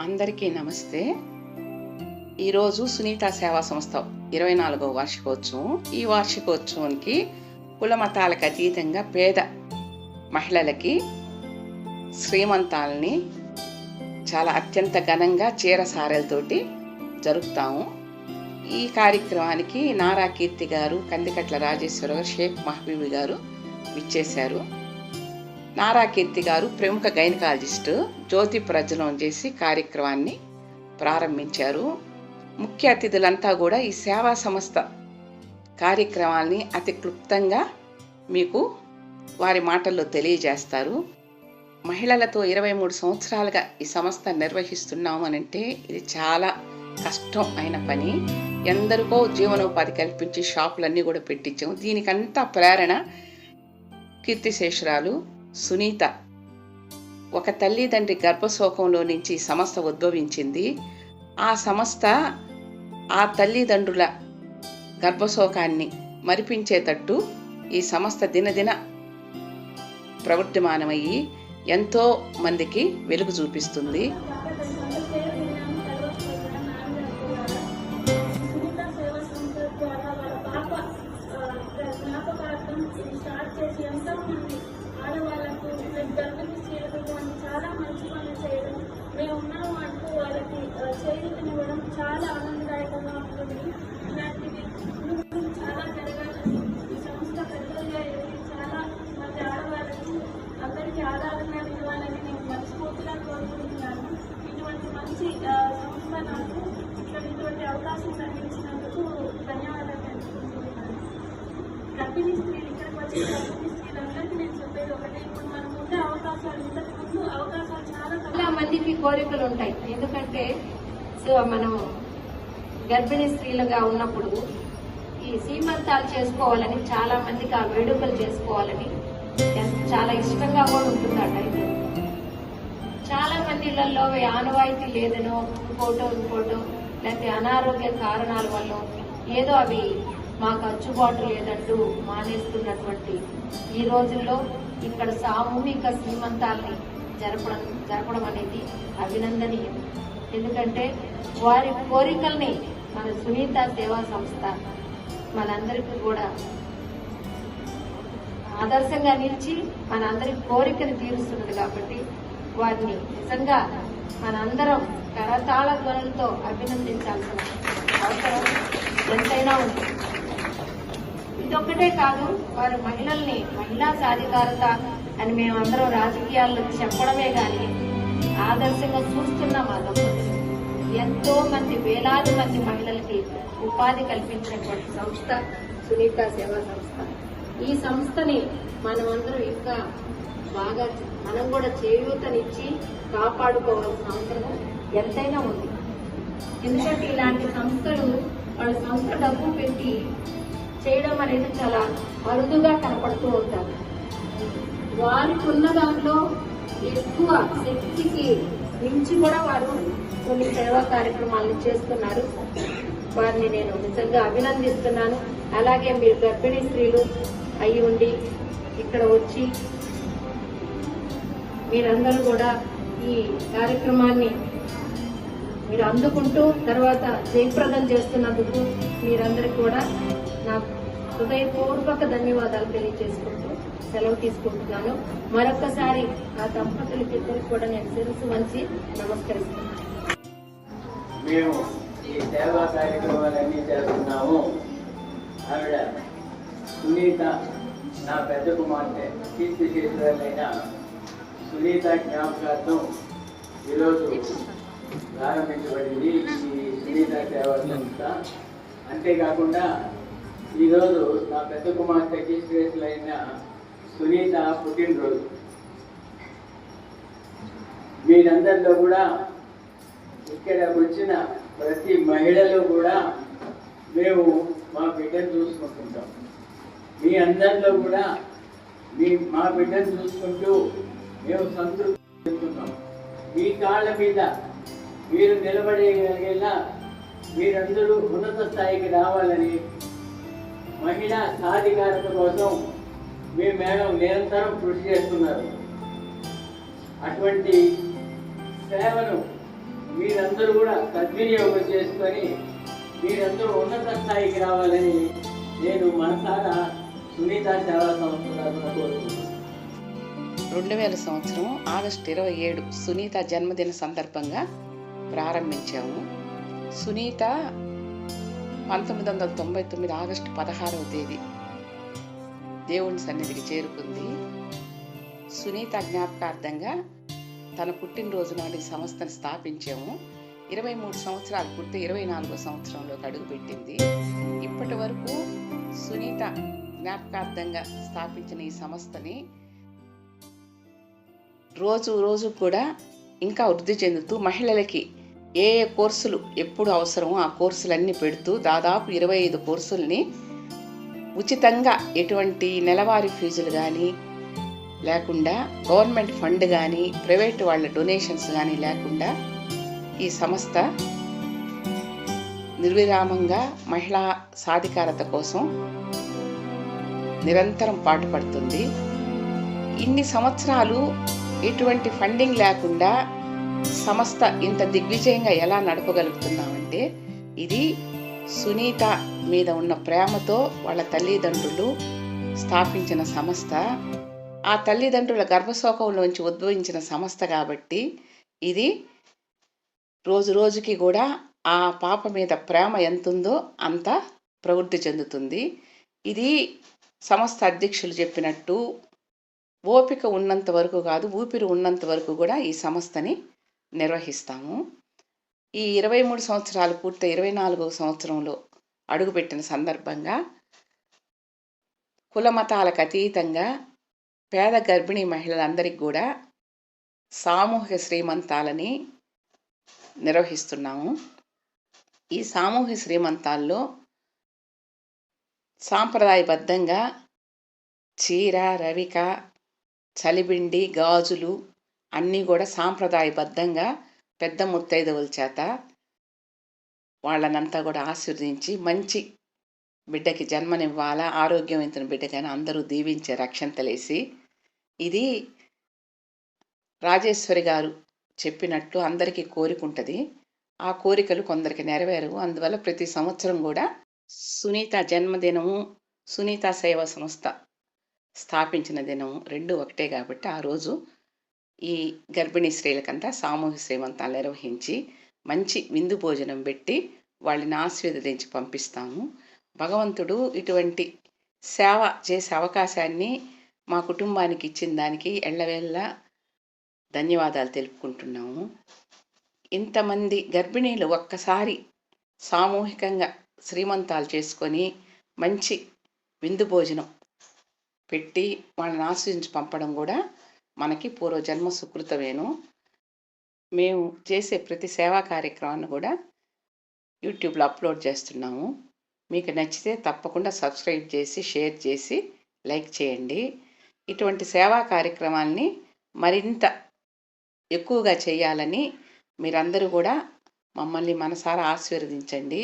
అందరికీ నమస్తే. ఈరోజు సునీత సేవా సంస్థ ఇరవై నాలుగవ వార్షికోత్సవం. ఈ వార్షికోత్సవానికి కుల మతాలకు అతీతంగా పేద మహిళలకి శ్రీమంతాలని చాలా అత్యంత ఘనంగా చీర సారెలతోటి జరుపుతాము. ఈ కార్యక్రమానికి నారా కీర్తి గారు కందికట్ల రాజేశ్వర గారు షేక్ మహబూబి గారు విచ్చేశారు. నారా కీర్తి గారు ప్రముఖ గైనకాలజిస్టు జ్యోతి ప్రజ్వలం చేసి కార్యక్రమాన్ని ప్రారంభించారు. ముఖ్య అతిథులంతా కూడా ఈ సేవా సంస్థ కార్యక్రమాల్ని అతి క్లుప్తంగా మీకు వారి మాటల్లో తెలియజేస్తారు. మహిళలతో ఇరవై మూడు సంవత్సరాలుగా ఈ సంస్థ నిర్వహిస్తున్నామనంటే ఇది చాలా కష్టం అయిన పని. ఎందరికో జీవనోపాధి కల్పించి షాపులన్నీ కూడా పెట్టించాము. దీనికంతా ప్రేరణ కీర్తిశేషురాలు సునీత. ఒక తల్లిదండ్రి గర్భశోకంలో నుంచి సంస్థ ఉద్భవించింది. ఆ సంస్థ ఆ తల్లిదండ్రుల గర్భశోకాన్ని మరిపించేటట్టు ఈ సంస్థ దినదిన ప్రవర్తమానమయ్యి ఎంతో మందికి వెలుగు చూపిస్తుంది. స్టార్ట్ చేసి ఎంతో మంది గర్భిణీ స్త్రీలకు వాళ్ళు చాలా మంచి పనులు చేయడం మేము ఉన్నాము అంటూ వాళ్ళకి చేయూతనివ్వడం చాలా ఆనందదాయకంగా ఉంటుంది. ఇలాంటివి చాలా జరగాలని ఈ సంస్థ పెద్దగా ఎదిగి చాలా మంది ఆడవాళ్ళకి అందరికీ ఆధారంగా ఇవ్వాలని నేను మనస్ఫూర్తిగా కోరుకుంటున్నాను. ఇటువంటి మంచి సంస్థ నాకు ఇక్కడ ఇటువంటి అవకాశం కలిగించినందుకు ధన్యవాదాలు తెలుసుకుంటున్నాను గర్భిణీ స్త్రీలు ఇక్కడికి వచ్చిన గర్భిణీ స్త్రీలందరికీ నేను చెప్పేది ఒకటే ఇప్పుడు అవకాశాలు అవకాశాలు చాలా చాలా మందికి కోరికలు ఉంటాయి. ఎందుకంటే సో మనం గర్భిణీ స్త్రీలుగా ఉన్నప్పుడు ఈ సీమంతాలు చేసుకోవాలని చాలా మందికి ఆ వేడుకలు చేసుకోవాలని చాలా ఇష్టంగా కూడా ఉంటుందట. చాలా మంది ఆనవాయితీ లేదనో ఇంకోటో ఇంకోటో లేకపోతే అనారోగ్య కారణాల వల్ల ఏదో అవి మాకు అచ్చుబాటు లేదంటూ మానేస్తున్నటువంటి ఈ రోజుల్లో ఇక్కడ సామూహిక శ్రీమంతాల్ని జరపడం జరపడం అనేది అభినందనీయం. ఎందుకంటే వారి కోరికల్ని మన సునీత సేవా సంస్థ మనందరికీ కూడా ఆదర్శంగా నిలిచి మనందరి కోరికను తీరుస్తున్నది కాబట్టి వారిని నిజంగా మనందరం కరతాళ ధ్వనులతో అభినందించాల్సిన అవసరం ఎంతైనా ఉంది. ఇదొక్కటే కాదు వారు మహిళల్ని మహిళా సాధికారత అని మేమందరం రాజకీయాల్లో చెప్పడమే కానీ ఆదర్శంగా చూస్తున్నాం ఆ దంపతులు ఎంతో మంది వేలాది మంది మహిళలకి ఉపాధి కల్పించినటువంటి సంస్థ సునీత సేవా సంస్థ. ఈ సంస్థని మనమందరం ఇంకా బాగా మనం కూడా చేయూతనిచ్చి కాపాడుకోవాల్సిన అవసరం ఎంతైనా ఉంది. ఎందుకంటే ఇలాంటి సంస్థలు వాళ్ళ సంస్థ డబ్బు పెట్టి చేయడం అనేది చాలా అరుదుగా కనపడుతూ ఉంటారు. వారికి ఉన్న దాంట్లో ఎక్కువ శక్తికి మించి కూడా వారు కొన్ని సేవా కార్యక్రమాలను చేస్తున్నారు. వారిని నేను నిజంగా అభినందిస్తున్నాను. అలాగే మీరు గర్భిణీ స్త్రీలు అయి ఉండి ఇక్కడ వచ్చి మీరందరూ కూడా ఈ కార్యక్రమాన్ని మీరు అందుకుంటూ తర్వాత జయప్రదం చేస్తున్నందుకు మీరందరికీ కూడా నా హృదయపూర్వక ధన్యవాదాలు తెలియజేసుకుంటూ సెలవు తీసుకుంటున్నాను. మరొకసారి ఆ దంపతులకి ఇద్దరికి కూడా నేను శిరస్సు వంచి నమస్కరిస్తున్నాను. మేము ఈ సేవా కార్యక్రమాలన్నీ చేస్తున్నాము. ఆవిడ సునీత నా పెద్ద కుమార్తె కీర్తి చేసిన సునీత జ్ఞాపకార్థం ఈరోజు ప్రారంభించబడింది ఈ సునీత సేవా సంస్థ. అంతేకాకుండా ఈరోజు నా పెద్ద కుమార్తె కీర్తి సునీత పుట్టినరోజు. మీరందరిలో కూడా ఇక్కడ వచ్చిన ప్రతి మహిళలు కూడా మేము మా బిడ్డను చూసుకుంటుంటాం. మీ అందరిలో కూడా మీ మా బిడ్డను చూసుకుంటూ మేము సంతృప్తి చెందుతున్నాం. మీ కాళ్ళ మీద మీరు నిలబడేలా మీరందరూ ఉన్నత స్థాయికి రావాలని మహిళా సాధికారత కోసం మీ మేడం నిరంతరం కృషి చేస్తున్నారు. అటువంటి సేవను మీరందరూ కూడా సద్వినియోగం చేసుకొని మీరందరూ ఉన్నత స్థాయికి రావాలని నేను మనసారా సునీత సేవా సంస్థ రెండు వేల సంవత్సరం ఆగస్టు ఇరవై ఏడు సునీత జన్మదిన సందర్భంగా ప్రారంభించాము. సునీత పంతొమ్మిది వందల తొంభై తొమ్మిది ఆగస్టు పదహారవ తేదీ. దేవుని సన్నిధికి చేరుకుంది. సునీత జ్ఞాపకార్థంగా తన పుట్టినరోజు నాటి సంస్థను స్థాపించాము. ఇరవై మూడు సంవత్సరాలు పుట్టి ఇరవై నాలుగో సంవత్సరంలోకి అడుగుపెట్టింది ఇప్పటి వరకు సునీత జ్ఞాపకార్థంగా స్థాపించిన ఈ సంస్థని రోజు రోజు కూడా ఇంకా వృద్ధి చెందుతూ మహిళలకి ఏ ఏ కోర్సులు ఎప్పుడు అవసరమో ఆ కోర్సులన్నీ పెడుతూ దాదాపు ఇరవై ఐదు కోర్సుల్ని ఉచితంగా ఎటువంటి నెలవారీ ఫీజులు కానీ లేకుండా గవర్నమెంట్ ఫండ్ కానీ ప్రైవేట్ వాళ్ళ డొనేషన్స్ కానీ లేకుండా ఈ సంస్థ నిర్విరామంగా మహిళా సాధికారత కోసం నిరంతరం పాటుపడుతుంది. ఇన్ని సంవత్సరాలు ఎటువంటి ఫండింగ్ లేకుండా సంస్థ ఇంత దిగ్విజయంగా ఎలా నడపగలుగుతున్నామంటే ఇది సునీత మీద ఉన్న ప్రేమతో వాళ్ళ తల్లిదండ్రులు స్థాపించిన సంస్థ. ఆ తల్లిదండ్రుల గర్భశోకంలోంచి ఉద్భవించిన సంస్థ కాబట్టి ఇది రోజు రోజుకి కూడా ఆ పాప మీద ప్రేమ ఎంతుందో అంత ప్రవృద్ధి చెందుతుంది. ఇది సంస్థ అధ్యక్షులు చెప్పినట్టు ఓపిక ఉన్నంత వరకు కాదు ఊపిరి ఉన్నంత వరకు కూడా ఈ సంస్థని నిర్వహిస్తాము. ఈ ఇరవై మూడు సంవత్సరాలు పూర్తి ఇరవై నాలుగవ సంవత్సరంలో అడుగుపెట్టిన సందర్భంగా కుల మతాలకు అతీతంగా పేద గర్భిణీ మహిళలందరికీ కూడా సామూహిక శ్రీమంతాలని నిర్వహిస్తున్నాము. ఈ సామూహిక శ్రీమంతాల్లో సాంప్రదాయబద్ధంగా చీర రవిక చలిబిండి గాజులు అన్నీ కూడా సాంప్రదాయబద్ధంగా పెద్ద ముత్తైదవుల చేత వాళ్ళనంతా కూడా ఆశీర్వదించి మంచి బిడ్డకి జన్మనివ్వాలా ఆరోగ్యవంతుల బిడ్డకైనా అందరూ దీవించే రక్షంతలేసి ఇది రాజేశ్వరి గారు చెప్పినట్టు అందరికీ కోరిక ఉంటుంది ఆ కోరికలు కొందరికి నెరవేరవు. అందువల్ల ప్రతి సంవత్సరం కూడా సునీత జన్మదినము సునీత సేవా సంస్థ స్థాపించిన దినం రెండు ఒకటే కాబట్టి ఆ రోజు ఈ గర్భిణీ స్త్రీలకంతా సామూహిక శ్రీమంతాలు నిర్వహించి మంచి విందు భోజనం పెట్టి వాళ్ళని ఆశీర్వదించి పంపిస్తాము. భగవంతుడు ఇటువంటి సేవ చేసే అవకాశాన్ని మా కుటుంబానికి ఇచ్చిన దానికి ఎళ్ళవేళ్ళ ధన్యవాదాలు తెలుపుకుంటున్నాము. ఇంతమంది గర్భిణీలు ఒక్కసారి సామూహికంగా శ్రీమంతాలు చేసుకొని మంచి విందు భోజనం పెట్టి వాళ్ళని ఆశ్రయించి పంపడం కూడా మనకి పూర్వజన్మ సుకృతమేను. మేము చేసే ప్రతి సేవా కార్యక్రమాన్ని కూడా యూట్యూబ్లో అప్లోడ్ చేస్తున్నాము. మీకు నచ్చితే తప్పకుండా సబ్స్క్రైబ్ చేసి షేర్ చేసి లైక్ చేయండి. ఇటువంటి సేవా కార్యక్రమాల్ని మరింత ఎక్కువగా చేయాలని మీరందరూ కూడా మమ్మల్ని మనసారా ఆశీర్వదించండి.